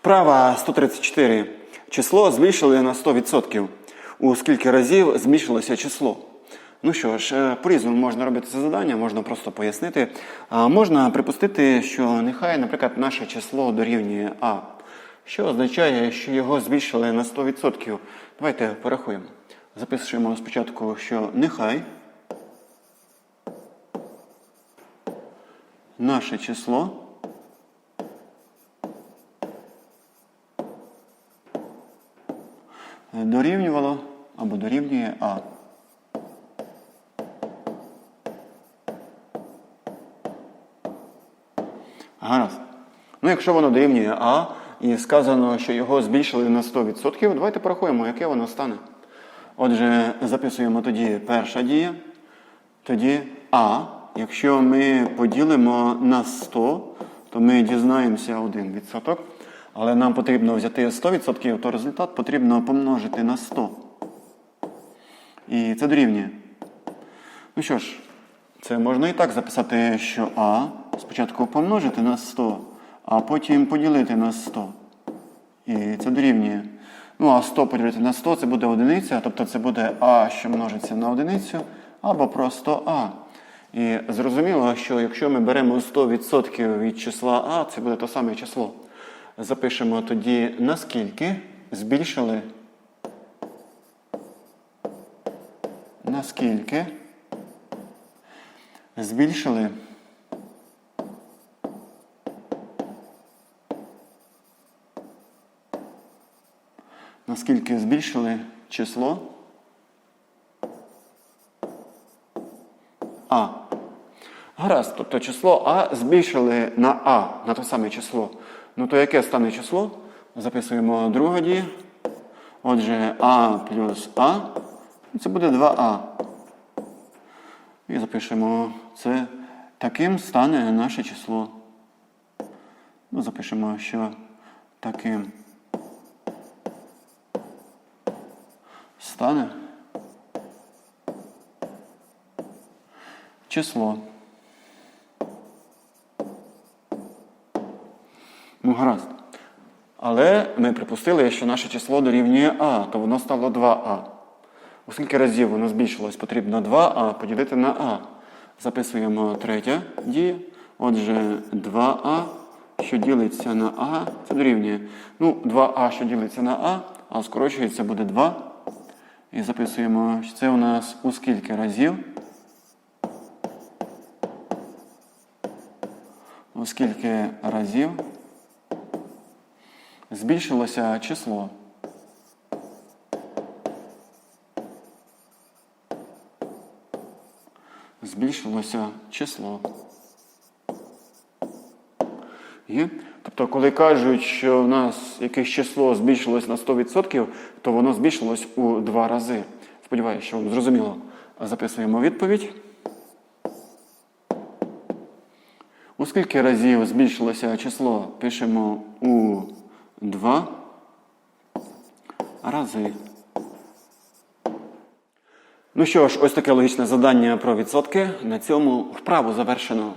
Вправа 134. Число збільшили на 100%. У скільки разів збільшилося число? Ну що ж, е, по-різному можна робити це завдання, можна просто пояснити. А можна припустити, що нехай, наприклад, наше число дорівнює А, що означає, що його збільшили на 100%. Давайте порахуємо. Записуємо спочатку, що нехай наше число дорівнювало або дорівнює А. Гаразд. Ну, якщо воно дорівнює А, і сказано, що його збільшили на 100%, давайте порахуємо, яке воно стане. Отже, записуємо тоді перша дія, тоді А. Якщо ми поділимо на 100, то ми дізнаємося 1%. Але нам потрібно взяти 100%, то результат потрібно помножити на 100. І це дорівнює. Ну що ж, це можна і так записати, що А спочатку помножити на 100, а потім поділити на 100. І це дорівнює. Ну, а 100 поділити на 100 це буде одиниця, тобто це буде А, що множиться на одиницю, або просто А. І зрозуміло, що якщо ми беремо 100% від числа А, це буде те саме число. Запишемо тоді, наскільки збільшили. Наскільки збільшили наскільки збільшили число А. Гаразд, тобто число А збільшили на А, на те саме число. Ну то яке стане число? Записуємо друга дія. Отже, А плюс А. Це буде 2А. І запишемо це. Таким стане наше число. Ну, запишемо, що таким стане число. Гаразд. Але ми припустили, що наше число дорівнює А, то воно стало 2А. У скільки разів воно збільшилось, потрібно 2А поділити на А. Записуємо третя дія. Отже, 2А, що ділиться на А, це дорівнює. Ну, 2А, що ділиться на А, а скорочується буде 2. І записуємо, що це у нас у скільки разів. У скільки разів збільшилося число. Збільшилося число. Є? Тобто, коли кажуть, що в нас якесь число збільшилось на 100%, то воно збільшилось у два рази. Сподіваюся, що вам зрозуміло. Записуємо відповідь. У скільки разів збільшилося число? Пишемо у 2 рази. Ну що ж, ось таке логічне завдання про відсотки. На цьому вправу завершено.